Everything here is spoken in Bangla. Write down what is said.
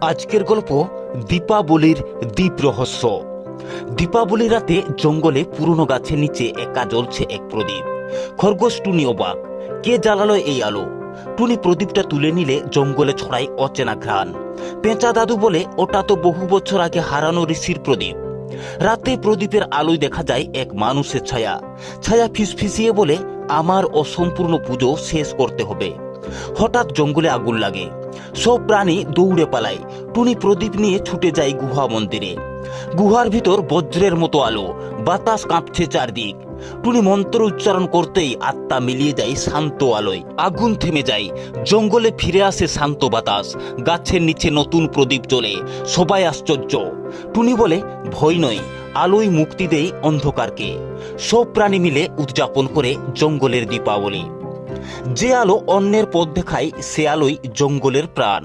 আজকের গল্প দীপাবলির দ্বীপ রহস্য। দীপাবলি রাতে জঙ্গলে পুরনো গাছের নিচে একা জ্বলছে এক প্রদীপ। খরগোশ টুনি অবাক। কে জ্বালালো এই আলো? টুনি প্রদীপটা তুলে নিলে জঙ্গলে ছড়ায় অচেনা ঘ্রাণ। পেঁচা দাদু বলে, ওটা তো বহু বছর আগে হারানো ঋষির প্রদীপ। রাতে প্রদীপের আলোয় দেখা যায় এক মানুষের ছায়া। ছায়া ফিসফিসিয়ে বলে, আমার অসম্পূর্ণ পুজো শেষ করতে হবে। হঠাৎ জঙ্গলে আগুন লাগে। সব প্রাণী দৌড়ে পালায়। টুনি প্রদীপ নিয়ে ছুটে যায় গুহা মন্দিরে। গুহার ভিতর বজ্রের মতো আলো, বাতাস কাঁপছে চারদিক। টুনি মন্ত্র উচ্চারণ করতেই আত্মা মিলিয়ে যায় শান্ত আলোয়। আগুন থেমে যায়, জঙ্গলে ফিরে আসে শান্ত বাতাস। গাছের নিচে নতুন প্রদীপ জ্বলে, সবাই আশ্চর্য। টুনি বলে, ভয় নয় আলোয় মুক্তি দেয় অন্ধকারকে। সব প্রাণী মিলে উদযাপন করে জঙ্গলের দীপাবলি। যে আলো অন্যের পথ দেখায় সে আলোই জঙ্গলের প্রাণ।